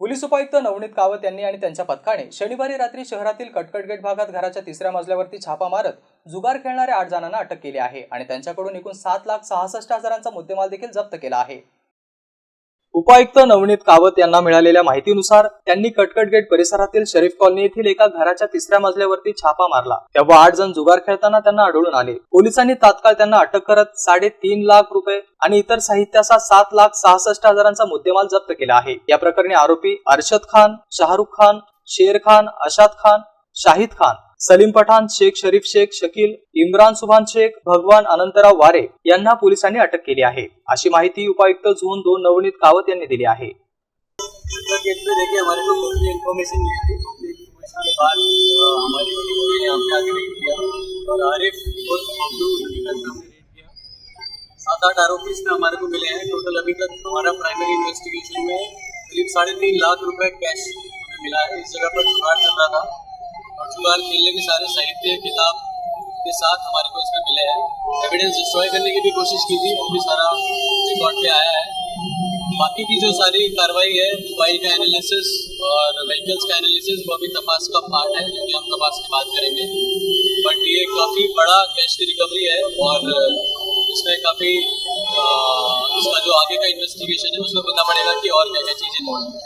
Police उपायुक्त नवनीत कावत यांनी आणि त्यांच्या पथकाने शनिवारी रात्री शहरातील कटकट गेट भागात घराच्या तिसऱ्या मजल्यावरती छापा मारत जुगार खेळणाऱ्या आठ जणांना अटक केली आहे आणि त्यांच्याकडून एकूण सात लाख सहासष्ट हजारांचा मुद्देमाल देखील जप्त केला आहे. उपायुक्त नवनीत कावत यांना मिळालेल्या माहितीनुसार त्यांनी कटकट गेट परिसरातील शरीफ कॉलनी येथील एका घराच्या तिसऱ्या मजल्यावरती छापा मारला. तेव्हा आठ जण जुगार खेळताना त्यांना आढळून आले. पोलिसांनी तात्काळ त्यांना अटक करत साडेतीन लाख रुपये आणि इतर साहित्याचा सात लाख सहासष्ट हजारांचा मुद्देमाल जप्त केला आहे. या प्रकरणी आरोपी अर्शद खान शाहरुख खान शेर खान अशाद खान शाहिद खान सलीम पठाण शेख शरीफ शेख शकील इम्रान सुभान शेख भगवान अनंतराव वारे यांना पोलिसांनी अटक केली आहे. अशी माहिती उपायुक्त झोन दोन नवनीत कावत यांनी दिली आहे. सात आठ आरोपी इसमें हमारे को मिले हैं. टोटल अभी तक हमारा प्राइमरी इन्वेस्टिगेशन में करीब साढ़े तीन लाख रुपए कैश हमें मिला है. इस जगह पर जुगाड़ चल रहा था. और जुगाड़ खेलने के सारे साहित्य, किताब के साथ हमारे को इसमें मिले हैं। एविडेंस डिस्ट्रॉय करने की भी कोशिश की थी, वो भी सारा रिकॉर्ड पे आया है। बाकी की जो सारी कार्रवाई है मोबाइल का एनालिसिस और व्हीकल्स का एनालिसिस वो भी तपास का पार्ट है, जो कि हम तपास की बात करेंगे। बट ये काफ़ी बड़ा कैश की रिकवरी है और इसमें काफ़ी इसका जो आगे का इन्वेस्टिगेशन है, उसमें पता पड़ेगा कि और क्या क्या चीज़ें